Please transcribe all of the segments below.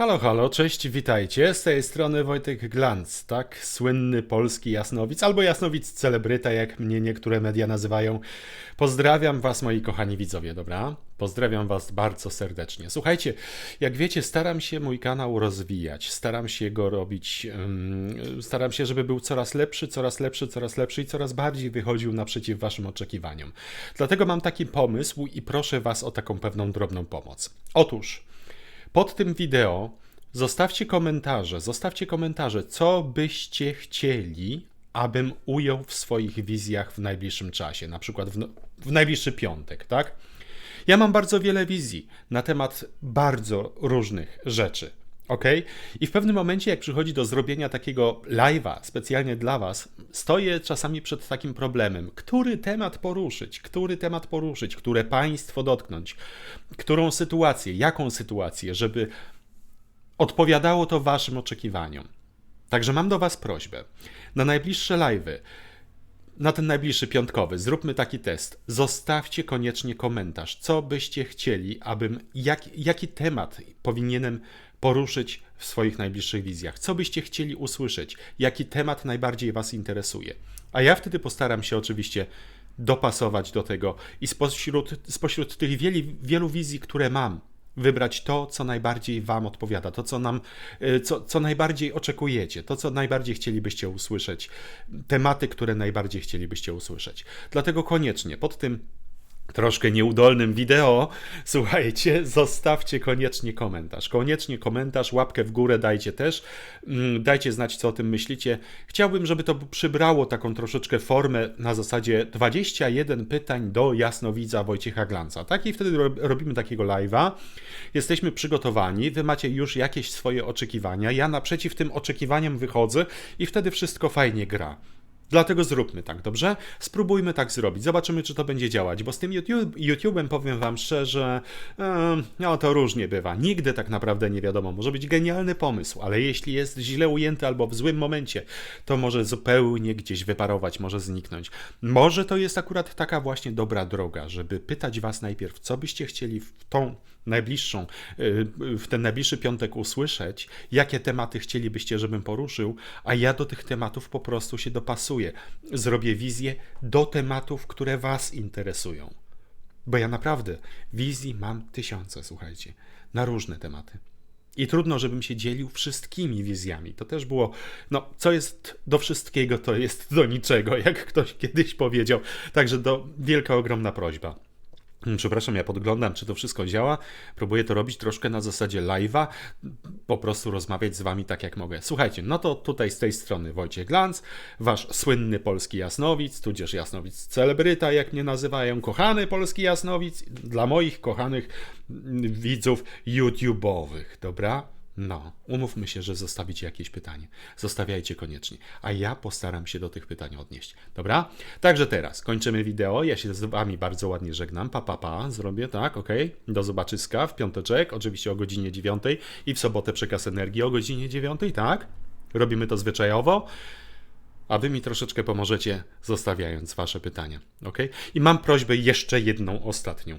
Halo, halo, cześć, witajcie. Z tej strony Wojtek Glanc, tak? Słynny polski jasnowic, albo jasnowic celebryta, jak mnie niektóre media nazywają. Pozdrawiam was, moi kochani widzowie, dobra? Pozdrawiam was bardzo serdecznie. Słuchajcie, jak wiecie, staram się mój kanał rozwijać, staram się go robić, staram się, żeby był coraz lepszy, coraz lepszy, coraz lepszy i coraz bardziej wychodził naprzeciw waszym oczekiwaniom. Dlatego mam taki pomysł i proszę was o taką pewną drobną pomoc. Otóż, pod tym wideo zostawcie komentarze, zostawcie komentarze, co byście chcieli, abym ujął w swoich wizjach w najbliższym czasie, na przykład w, no- w najbliższy piątek, tak? Ja mam bardzo wiele wizji na temat bardzo różnych rzeczy. Ok? I w pewnym momencie, jak przychodzi do zrobienia takiego live'a specjalnie dla Was, stoję czasami przed takim problemem, który temat poruszyć, który temat poruszyć, które państwo dotknąć, którą sytuację, jaką sytuację, żeby odpowiadało to Waszym oczekiwaniom. Także mam do Was prośbę. Na najbliższe live'y, na ten najbliższy piątkowy, zróbmy taki test. Zostawcie koniecznie komentarz, co byście chcieli, abym, jak, jaki temat powinienem poruszyć w swoich najbliższych wizjach. Co byście chcieli usłyszeć, jaki temat najbardziej Was interesuje. A ja wtedy postaram się oczywiście dopasować do tego i spośród, spośród tych wielu, wielu wizji, które mam, wybrać to, co najbardziej Wam odpowiada, to, co, nam, y, co, co najbardziej oczekujecie, to, co najbardziej chcielibyście usłyszeć, tematy, które najbardziej chcielibyście usłyszeć. Dlatego koniecznie pod tym troszkę nieudolnym wideo, słuchajcie, zostawcie koniecznie komentarz. Koniecznie komentarz, łapkę w górę dajcie też. Mm, Dajcie znać, co o tym myślicie. Chciałbym, żeby to przybrało taką troszeczkę formę na zasadzie 21 pytań do jasnowidza Wojciecha Glanca. Tak i wtedy rob- robimy takiego live'a. Jesteśmy przygotowani, wy macie już jakieś swoje oczekiwania. Ja naprzeciw tym oczekiwaniom wychodzę i wtedy wszystko fajnie gra. Dlatego zróbmy tak, dobrze? Spróbujmy tak zrobić. Zobaczymy, czy to będzie działać, bo z tym YouTube, YouTube'em powiem Wam szczerze, em, no to różnie bywa. Nigdy tak naprawdę nie wiadomo. Może być genialny pomysł, ale jeśli jest źle ujęty albo w złym momencie, to może zupełnie gdzieś wyparować, może zniknąć. Może to jest akurat taka właśnie dobra droga, żeby pytać Was najpierw, co byście chcieli w tą najbliższą, y, w ten najbliższy piątek usłyszeć, jakie tematy chcielibyście, żebym poruszył, a ja do tych tematów po prostu się dopasuję. Zrobię wizję do tematów, które Was interesują. Bo ja naprawdę wizji mam tysiące, słuchajcie, na różne tematy. I trudno, żebym się dzielił wszystkimi wizjami. To też było, no, co jest do wszystkiego, to jest do niczego, jak ktoś kiedyś powiedział. Także do wielka, ogromna prośba. Mm, Przepraszam, ja podglądam, czy to wszystko działa. Próbuję to robić troszkę na zasadzie live'a, po prostu rozmawiać z wami tak jak mogę. Słuchajcie, no to tutaj z tej strony Wojciech Glanc, wasz słynny polski jasnowic, tudzież jasnowic celebryta, jak mnie nazywają, kochany polski jasnowic, dla moich kochanych mm, widzów YouTube'owych, dobra? No, umówmy się, że zostawicie jakieś pytanie. Zostawiajcie koniecznie, a ja postaram się do tych pytań odnieść. Dobra? Także teraz kończymy wideo. Ja się z Wami bardzo ładnie żegnam. Pa, pa, pa. Zrobię tak, ok. Do zobaczyska w piąteczek, oczywiście o godzinie 9 i w sobotę przekaz energii o godzinie 9, tak? Robimy to zwyczajowo. A wy mi troszeczkę pomożecie, zostawiając Wasze pytania, ok? I mam prośbę jeszcze jedną, ostatnią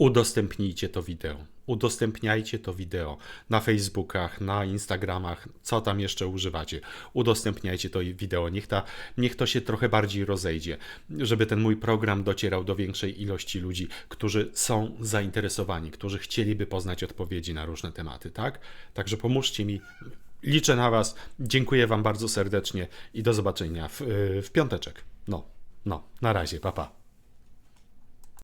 udostępnijcie to wideo. Udostępniajcie to wideo na Facebookach, na Instagramach, co tam jeszcze używacie. Udostępniajcie to wideo. Niech, ta, niech to się trochę bardziej rozejdzie, żeby ten mój program docierał do większej ilości ludzi, którzy są zainteresowani, którzy chcieliby poznać odpowiedzi na różne tematy, tak? Także pomóżcie mi. Liczę na Was. Dziękuję Wam bardzo serdecznie i do zobaczenia w, w piąteczek. No, no, na razie, papa. Pa.